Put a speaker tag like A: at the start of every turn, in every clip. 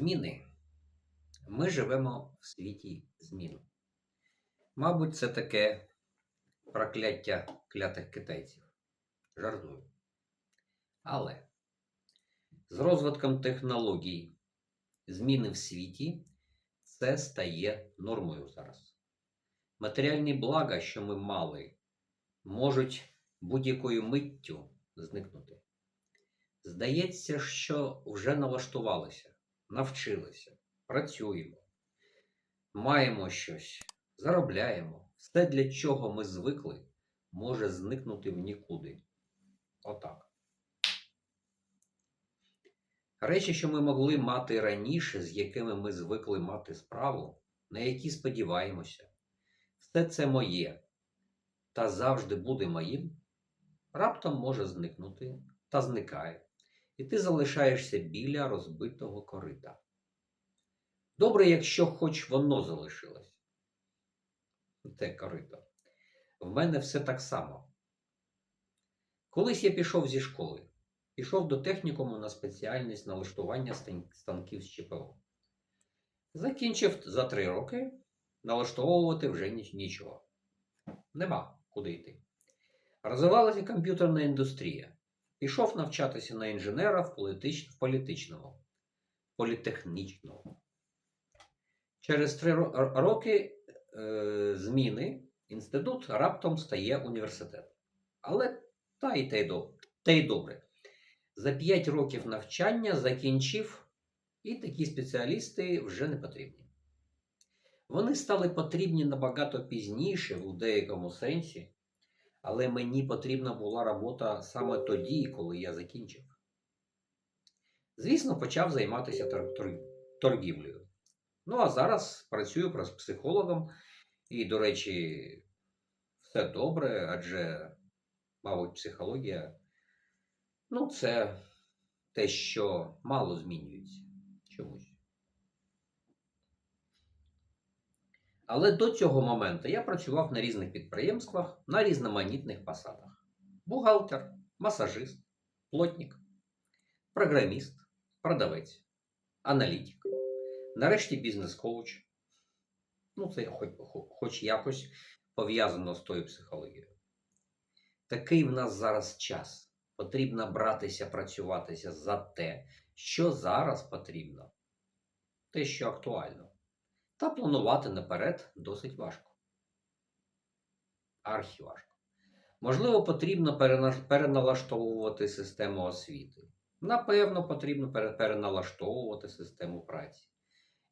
A: Зміни. Ми живемо в світі змін. Мабуть, це таке прокляття клятих китайців. Жартую. Але з розвитком технологій зміни в світі це стає нормою зараз. Матеріальні блага, що ми мали, можуть будь-якою миттю зникнути. Здається, що вже налаштувалися, навчилися, працюємо, маємо щось, заробляємо. Все, для чого ми звикли, може зникнути в нікуди. Отак. Речі, що ми могли мати раніше, з якими ми звикли мати справу, на які сподіваємося, все це моє та завжди буде моїм, раптом може зникнути та зникає, і ти залишаєшся біля розбитого корита. Добре, якщо хоч воно залишилось. Те корито. В мене все так само. Колись я пішов зі школи, пішов до технікуму на спеціальність налаштування станків з ЧПО. Закінчив за три роки, налаштовувати вже нічого. Нема куди йти. Розвивалася комп'ютерна індустрія. Пішов навчатися на інженера в, політич... в політичному, політехнічному. Через три роки е, зміни інститут раптом стає університетом. Але та й те й добре. Те й добре. За 5 років навчання закінчив, і такі спеціалісти вже не потрібні. Вони стали потрібні набагато пізніше, у деякому сенсі, але мені потрібна була робота саме тоді, коли я закінчив. Звісно, почав займатися тор- тор- торгівлею. Ну, а зараз працюю прос- психологом, і, до речі, все добре, адже, мабуть, психологія ну, це те, що мало змінюється чомусь. Але до цього моменту я працював на різних підприємствах на різноманітних посадах: бухгалтер, масажист, плотник, програміст, продавець, аналітик, нарешті бізнес-коуч. Ну, це хоч, хоч якось пов'язано з тою психологією. Такий в нас зараз час. Потрібно братися, працюватися за те, що зараз потрібно, те, що актуально. Та планувати наперед досить важко. Архіважко. Можливо, потрібно переналаштовувати систему освіти. Напевно, потрібно переналаштовувати систему праці.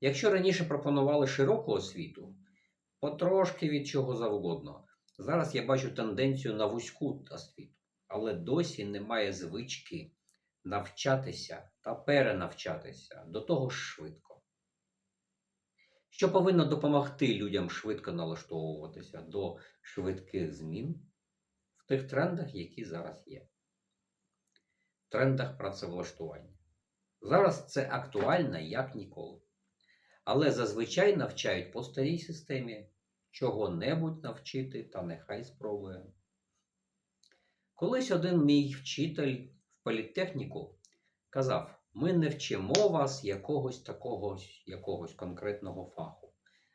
A: Якщо раніше пропонували широку освіту, потрошки від чого завгодно. Зараз я бачу тенденцію на вузьку освіту, але досі немає звички навчатися та перенавчатися до того ж швидко. Що повинно допомогти людям швидко налаштовуватися до швидких змін в тих трендах, які зараз є. Трендах працевлаштування. Зараз це актуально як ніколи. Але зазвичай навчають по старій системі чого-небудь навчити, та нехай спробує. Колись один мій вчитель в політехніку казав: ми не вчимо вас якогось такого якогось конкретного фаху.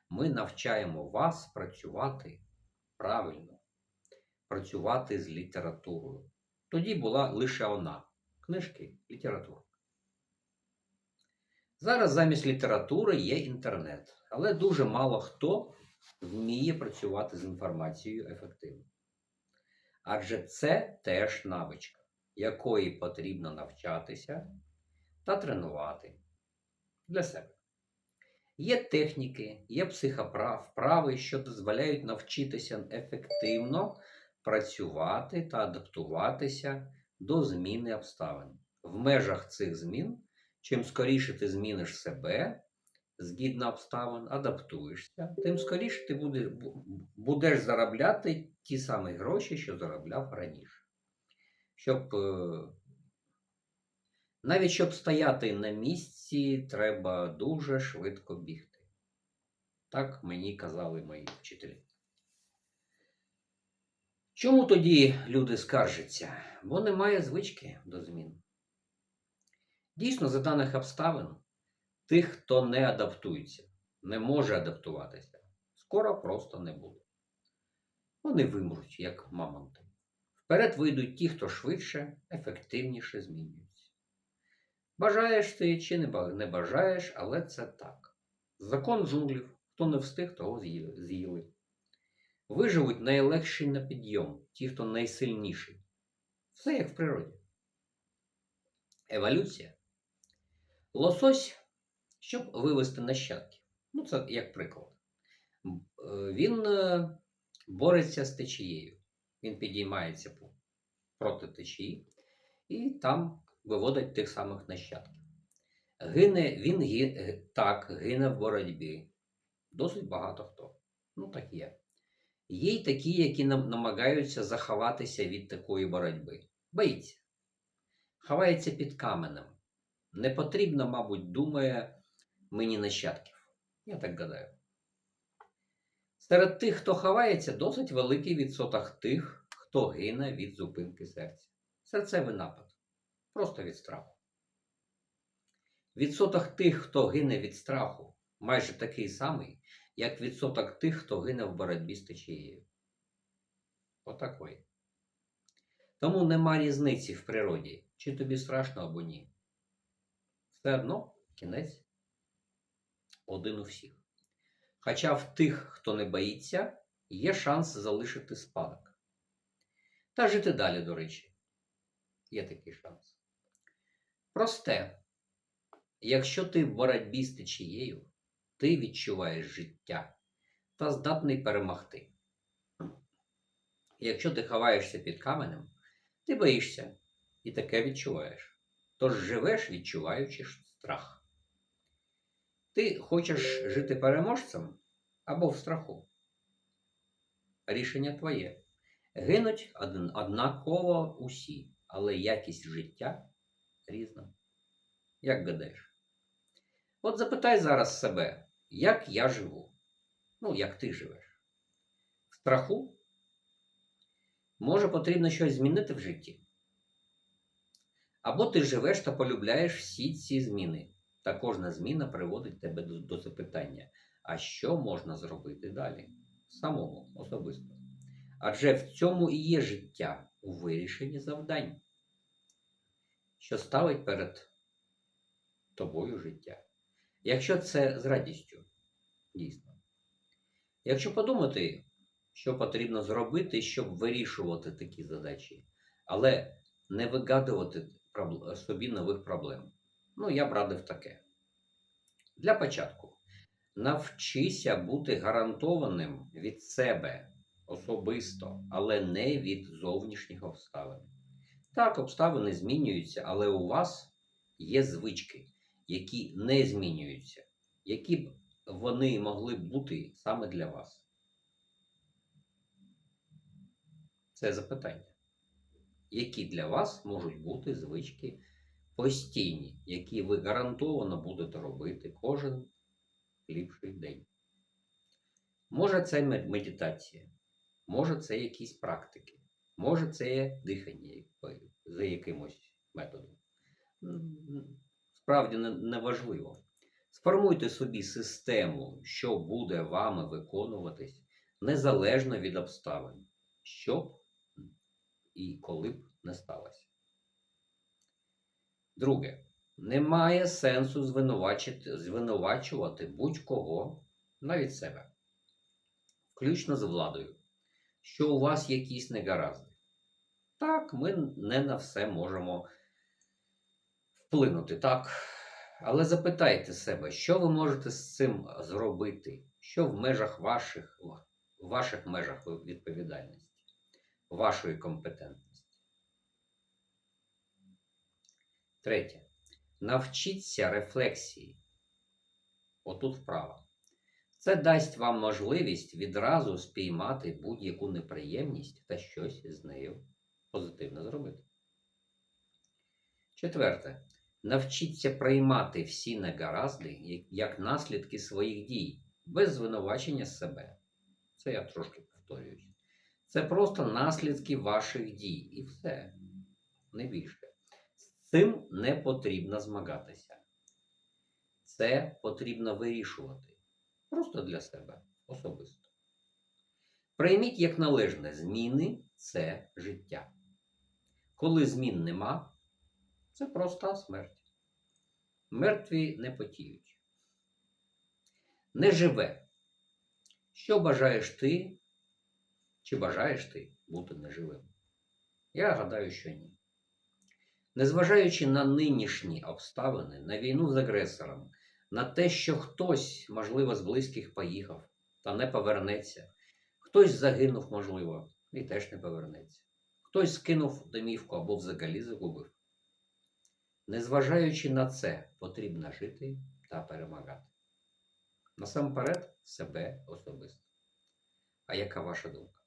A: Ми навчаємо вас працювати правильно, працювати з літературою. Тоді була лише вона книжки, література. Зараз замість літератури є інтернет, але дуже мало хто вміє працювати з інформацією ефективно. Адже це теж навичка, якої потрібно навчатися та тренувати для себе. Є техніки, є психоправи, що дозволяють навчитися ефективно працювати та адаптуватися до зміни обставин. В межах цих змін, чим скоріше ти зміниш себе згідно обставин, адаптуєшся, тим скоріше ти буде- будеш заробляти ті самі гроші, що заробляв раніше. Щоб е, навіть щоб стояти на місці, треба дуже швидко бігти. Так мені казали мої вчителі. Чому тоді люди скаржаться? Бо немає звички до змін. Дійсно, за даних обставин Тих, хто не адаптується, не може адаптуватися, скоро просто не буде. Вони вимруть, як мамонти. Вперед вийдуть ті, хто швидше, ефективніше змінюється. Бажаєш ти чи не бажаєш, але це так. Закон джунглів, хто не встиг, того з'їли. Виживуть найлегші на підйом, ті, хто найсильніший. Все як в природі. Еволюція. Лосось, щоб вивести нащадків. Ну, це як приклад. Він е, бореться з течією. Він підіймається проти течії і там виводить тих самих нащадків. Гине, він гі- так гине в боротьбі. Досить багато хто. Ну, так є. Є й такі, які намагаються заховатися від такої боротьби. Боїться. Ховається під каменем. Не потрібно, мабуть, думає мені нащадків. Я так гадаю. Серед тих, хто ховається, досить великий відсоток тих, хто гине від зупинки серця. Серцевий напад. Просто від страху. Відсоток тих, хто гине від страху, майже такий самий, як відсоток тих, хто гине в боротьбі з течією. Отакої. Тому нема різниці в природі, чи тобі страшно або ні. Все одно кінець один у всіх. Хоча в тих, хто не боїться, є шанс залишити спадок. Та жити далі, до речі. Є такий шанс. Просте. Якщо ти в боротьбі з течією, ти відчуваєш життя та здатний перемогти. Якщо ти ховаєшся під каменем, ти боїшся і таке відчуваєш. Тож живеш, відчуваючи страх. Ти хочеш жити переможцем або в страху. Рішення твоє. Гинуть однаково усі, але якість життя різна. Як гадаєш? От запитай зараз себе, як я живу? Ну, як ти живеш? В страху? Може, потрібно щось змінити в житті? Або ти живеш та полюбляєш всі ці зміни, та кожна зміна приводить тебе до, до запитання, а що можна зробити далі? Самому особисто. Адже в цьому і є життя у вирішенні завдань, що ставить перед тобою життя. Якщо це з радістю, дійсно. Якщо подумати, що потрібно зробити, щоб вирішувати такі задачі, але не вигадувати собі нових проблем. Ну, я б радив таке. Для початку, навчися бути гарантованим від себе особисто, але не від зовнішніх обставин. Так, обставини змінюються, але у вас є звички, які не змінюються, які б вони могли бути саме для вас. Це запитання. Які для вас можуть бути звички постійні, які ви гарантовано будете робити кожен ліпший день? Може, це мед- медитація, може, це якісь практики, може, це дихання за якимось методом. Справді неважливо. Сформуйте собі систему, що буде вами виконуватись незалежно від обставин, що б і коли б не сталося. Друге, немає сенсу звинувачити, звинувачувати будь-кого, навіть себе, включно з владою, що у вас якісь негаразди. Так, ми не на все можемо вплинути, так. Але запитайте себе, що ви можете з цим зробити, що в межах ваших, в ваших межах відповідальності, вашої компетентності. Третє. Навчіться рефлексії. Отут вправа. Це дасть вам можливість відразу спіймати будь-яку неприємність та щось з нею позитивно зробити. Четверте. Навчіться приймати всі негаразди як- наслідки своїх дій, без звинувачення себе. Це я трошки повторююсь. Це просто наслідки ваших дій. І все. Не більше. З цим не потрібно змагатися. Це потрібно вирішувати. Просто для себе особисто. Прийміть як належне зміни це життя. Коли змін нема, це проста смерть. Мертві не потіють. Не живе. Що бажаєш ти? Чи бажаєш ти бути неживим? Я гадаю, що ні. Незважаючи на нинішні обставини, на війну з агресором, на те, що хтось, можливо, з близьких поїхав та не повернеться, хтось загинув, можливо, і теж не повернеться, хтось скинув домівку або взагалі загубив. Незважаючи на це, потрібно жити та перемагати. Насамперед, себе особисто. А яка ваша думка?